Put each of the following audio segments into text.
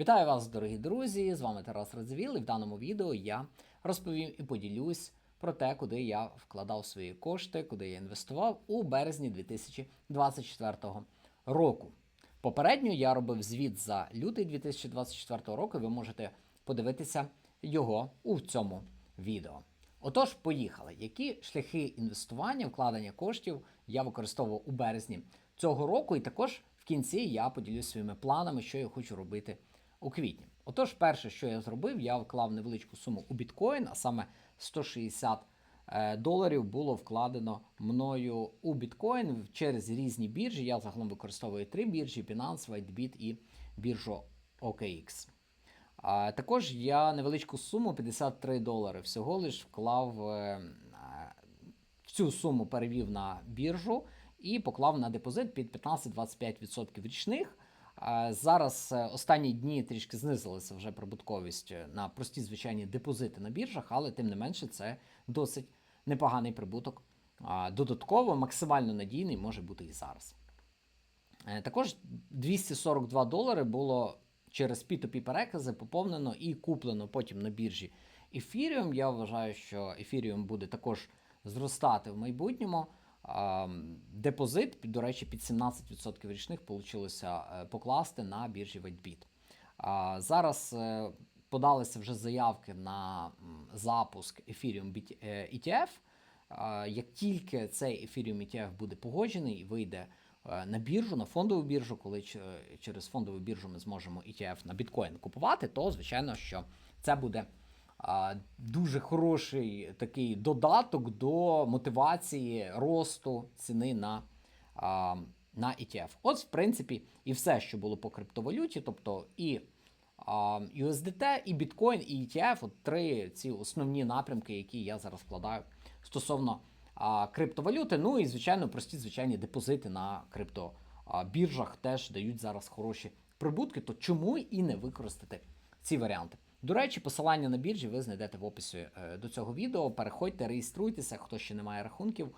Вітаю вас, дорогі друзі! З вами Тарас Радзивіл, і в даному відео я розповім і поділюсь про те, куди я вкладав свої кошти, куди я інвестував у березні 2024 року. Попередньо я робив звіт за лютий 2024 року. Ви можете подивитися його у цьому відео. Отож, поїхали. Які шляхи інвестування, вкладення коштів я використовував у березні цього року, і також в кінці я поділюсь своїми планами, що я хочу робити у квітні. Отож, перше, що я зробив, я вклав невеличку суму у біткоін, а саме 160 е, доларів було вкладено мною у біткоін через різні біржі. Я загалом використовую три біржі: Binance, WhiteBit і біржу OKX. Також я невеличку суму 53 долари всього лиш вклав е, е, цю суму перевів на біржу і поклав на депозит під 15-25% річних. Зараз е, останні дні трішки знизилася вже прибутковість е, на прості звичайні депозити на біржах, але тим не менше це досить непоганий прибуток. Додатково максимально надійний може бути і зараз. Е, Також 242 долари було через P2P перекази поповнено і куплено потім на біржі Ethereum. Я вважаю, що Ethereum буде також зростати в майбутньому. Депозит, до речі, під 17% річних вийшло покласти на біржі WhiteBit. Зараз е, подалися вже заявки на запуск Ethereum е, ETF. Як тільки цей Ethereum ETF буде погоджений і вийде е, на біржу, на фондову біржу, коли через фондову біржу ми зможемо ETF на біткоін купувати, то звичайно, що це буде дуже хороший такий додаток до мотивації росту ціни на, на ETF. От, в принципі, і все, що було по криптовалюті, тобто і USDT, і біткоін, і ETF, от три ці основні напрямки, які я зараз вкладаю стосовно криптовалюти. Ну і звичайно, прості звичайні депозити на криптобіржах теж дають зараз хороші прибутки. То чому і не використати ці варіанти? До речі, посилання на біржі ви знайдете в описі е, до цього відео. Переходьте, реєструйтеся, хто ще не має рахунків.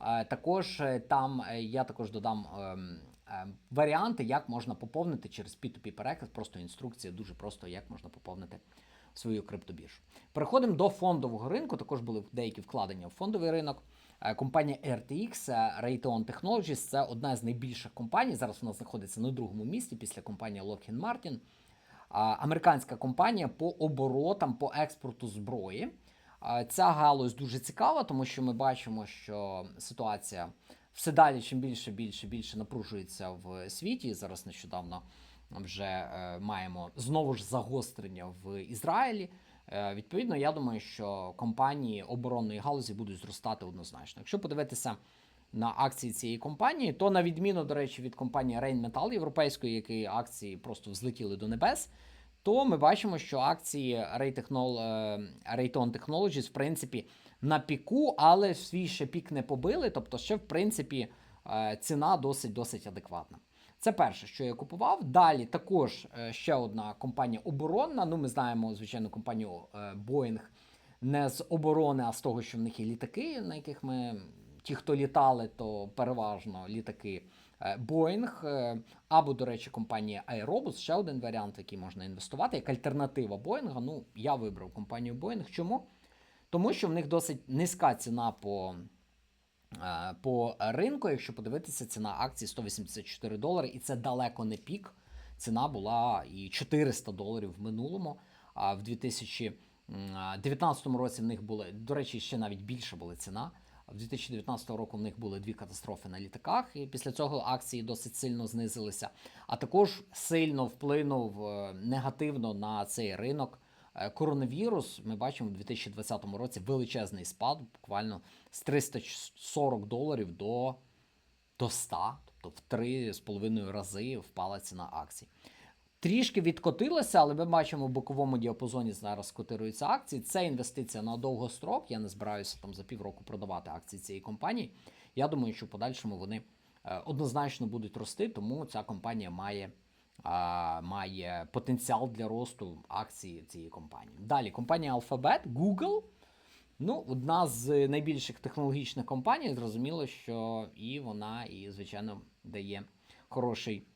Е, Також е, там я також додам ем, ем, варіанти, як можна поповнити через P2P переказ. Просто інструкція дуже просто, як можна поповнити свою криптобіржу. Переходимо до фондового ринку. Також були деякі вкладення в фондовий ринок. Компанія RTX Raytheon Technologies це одна з найбільших компаній. Зараз вона знаходиться на другому місці після компанії Lockheed Martin. Американська компанія по оборотам по експорту зброї. Ця галузь дуже цікава, тому що ми бачимо, що ситуація все далі чим більше, більше, більше напружується в світі. Зараз нещодавно вже е, маємо знову ж загострення в Ізраїлі. Е, відповідно, я думаю, що компанії оборонної галузі будуть зростати однозначно. Якщо подивитися на акції цієї компанії, то на відміну, до речі, від компанії Rheinmetall європейської, які акції просто взлетіли до небес, то ми бачимо, що акції Ray Technol, е, Raytheon Technologies, в принципі, на піку, але свій ще пік не побили. Тобто, ще, в принципі, е, ціна досить досить адекватна. Це перше, що я купував. Далі також е, ще одна компанія оборонна. Ну, ми знаємо, звичайно, компанію Boeing не з оборони, а з того, що в них є літаки, на яких ми ті, хто літали, то переважно літаки е, Boeing, е, або, до речі, компанія Aerobus, ще один варіант, в який можна інвестувати, як альтернатива Boeing. Ну, я вибрав компанію Boeing. Чому? Тому що в них досить низька ціна по, е, по ринку. Якщо подивитися, ціна акції 184 долари, і це далеко не пік. Ціна була і 400 доларів в минулому. А в 2019 році в них були, до речі, ще навіть більше була ціна. В 2019 року в них були дві катастрофи на літаках, і після цього акції досить сильно знизилися. А також сильно вплинув е, негативно на цей ринок е, коронавірус. Ми бачимо в 2020 році величезний спад, буквально з 340 доларів до, до 100, тобто в 3,5 рази впала ціна акцій. Трішки відкотилося, але ми бачимо в боковому діапазоні зараз котируються акції. Це інвестиція на довгострок. Я не збираюся там за півроку продавати акції цієї компанії. Я думаю, що в подальшому вони е, однозначно будуть рости, тому ця компанія має, має потенціал для росту акцій цієї компанії. Далі компанія Alphabet, Google. Ну, одна з найбільших технологічних компаній, зрозуміло, що і вона, і, звичайно, дає хороший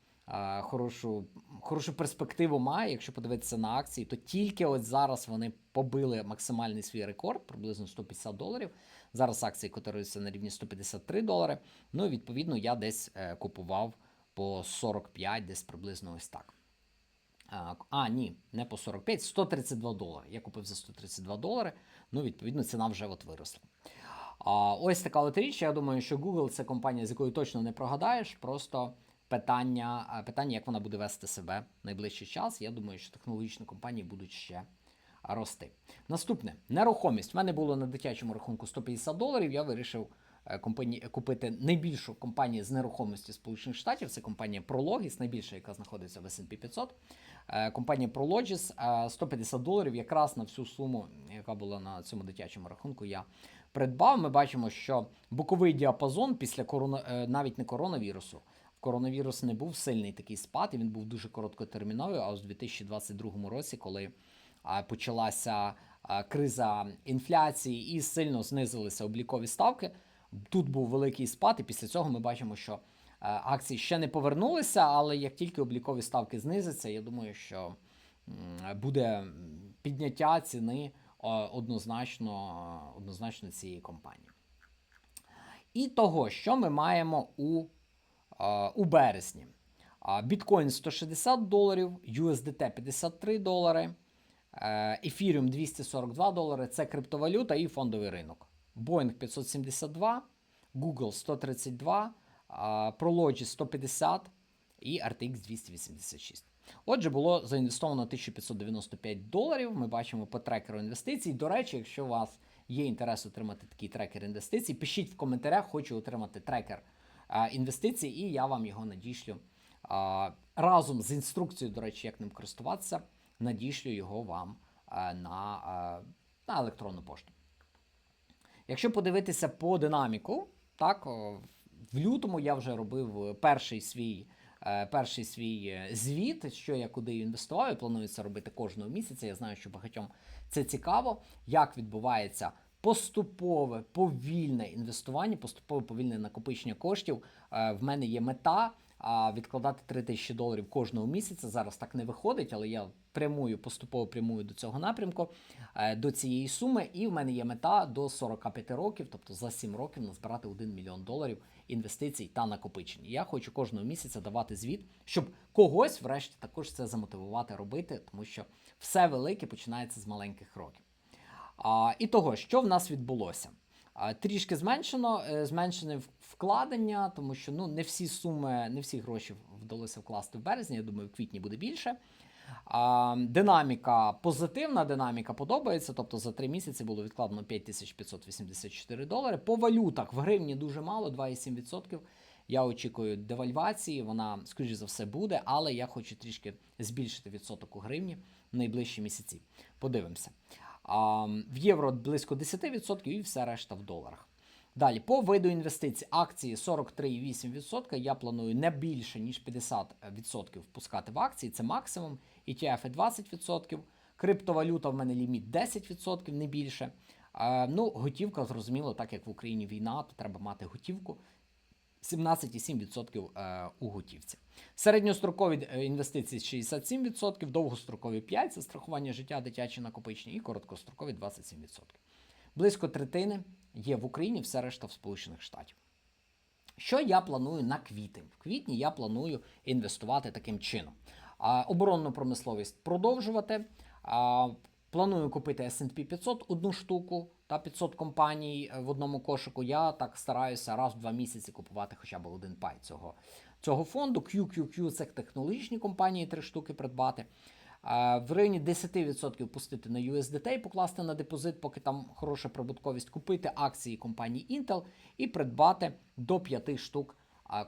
хорошу, хорошу перспективу має. Якщо подивитися на акції, то тільки от зараз вони побили максимальний свій рекорд, приблизно 150 доларів. Зараз акції котируються на рівні 153 долари. Ну, і відповідно, я десь е, купував по 45, десь приблизно ось так. А, А, ні, не по 45, 132 долари. Я купив за 132 долари. Ну, відповідно, ціна вже от виросла. А, ось така от річ. Я думаю, що Google це компанія, з якою точно не прогадаєш. Просто питання, питання, як вона буде вести себе в найближчий час. Я думаю, що технологічні компанії будуть ще рости. Наступне нерухомість. У мене було на дитячому рахунку 150 доларів. Я вирішив е, компані... купити найбільшу компанію з нерухомості Сполучених Штатів. Це компанія Prologis, найбільша, яка знаходиться в S&P 500. Е, Компанія Prologis е, 150 доларів якраз на всю суму, яка була на цьому дитячому рахунку, я придбав. Ми бачимо, що боковий діапазон після корона... е, навіть не коронавірусу. Коронавірус не був сильний такий спад, і він був дуже короткотерміновий. А ось у 2022 році, коли почалася криза інфляції і сильно знизилися облікові ставки, тут був великий спад, і після цього ми бачимо, що акції ще не повернулися, але як тільки облікові ставки знизяться, я думаю, що буде підняття ціни однозначно, однозначно цієї компанії. І того, що ми маємо у, у березні. Біткоін 160 доларів, USDT 53 долари, е, Ethereum 242 долари це криптовалюта і фондовий ринок. Boeing 572, Google 132, а, Prologis 150 і RTX 286. Отже, було заінвестовано 1595 доларів. Ми бачимо по трекеру інвестицій. До речі, якщо у вас є інтерес отримати такий трекер інвестицій, пишіть в коментарях, хочу отримати трекер інвестицій, і я вам його надішлю разом з інструкцією, до речі, як ним користуватися, надішлю його вам на, на електронну пошту. Якщо подивитися по динаміку, так, в лютому я вже робив перший свій, е, перший свій е, звіт, що я куди інвестував. і Планую це робити кожного місяця. Я знаю, що багатьом це цікаво, як відбувається поступове повільне інвестування, поступове повільне накопичення коштів. Е, В мене є мета. Відкладати 3 тисячі доларів кожного місяця зараз так не виходить, але я прямую, поступово прямую до цього напрямку, е, до цієї суми. І в мене є мета до 45 років, тобто за 7 років, назбирати 1 мільйон доларів інвестицій та накопичень. Я хочу кожного місяця давати звіт, щоб когось, врешті, також це замотивувати робити, тому що все велике починається з маленьких кроків. А, І того, що в нас відбулося? А, Трішки зменшено, е, зменшене вкладення, тому що ну не всі суми, не всі гроші вдалося вкласти в березні. Я думаю, в квітні буде більше. А, Динаміка позитивна, динаміка подобається. Тобто за три місяці було відкладено 5584 долари. По валютах в гривні дуже мало, 2,7%. Я очікую девальвації, вона, скоріш за все, буде, але я хочу трішки збільшити відсоток у гривні в найближчі місяці. Подивимося. В євро близько 10% і все решта в доларах. Далі, по виду інвестицій, акції 43,8%. Я планую не більше, ніж 50% впускати в акції, це максимум. ETF 20%. Криптовалюта в мене ліміт 10%, не більше. Е, ну, готівка, зрозуміло, так як в Україні війна, то треба мати готівку. 17,7% е, у готівці. Середньострокові е, інвестиції 67%, довгострокові 5% це страхування життя, дитячі накопичення і короткострокові 27%. Близько третини є в Україні, все решта в Сполучених Штатів. Що я планую на квітень? В квітні я планую інвестувати таким чином. Оборонну промисловість продовжувати. Планую купити S&P 500 одну штуку та 500 компаній е, в одному кошику. Я так стараюся раз в два місяці купувати хоча б один пай цього, цього фонду. QQQ – це технологічні компанії, три штуки придбати. В районі 10% пустити на USDT і покласти на депозит, поки там хороша прибутковість, купити акції компанії Intel і придбати до 5 штук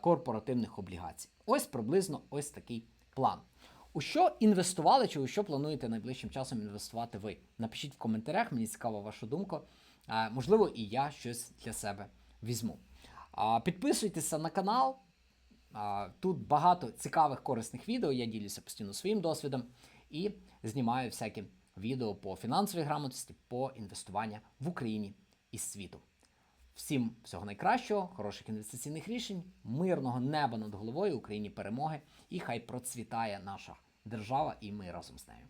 корпоративних облігацій. Ось приблизно ось такий план. У що інвестували чи у що плануєте найближчим часом інвестувати ви? Напишіть в коментарях, мені цікава ваша думка. Можливо, і я щось для себе візьму. Підписуйтеся на канал. Тут багато цікавих корисних відео. Я ділюся постійно своїм досвідом і знімаю всякі відео по фінансовій грамотності, по інвестуванню в Україні і світу. Всім всього найкращого, хороших інвестиційних рішень, мирного неба над головою, Україні перемоги і хай процвітає наша держава, і ми разом з нею.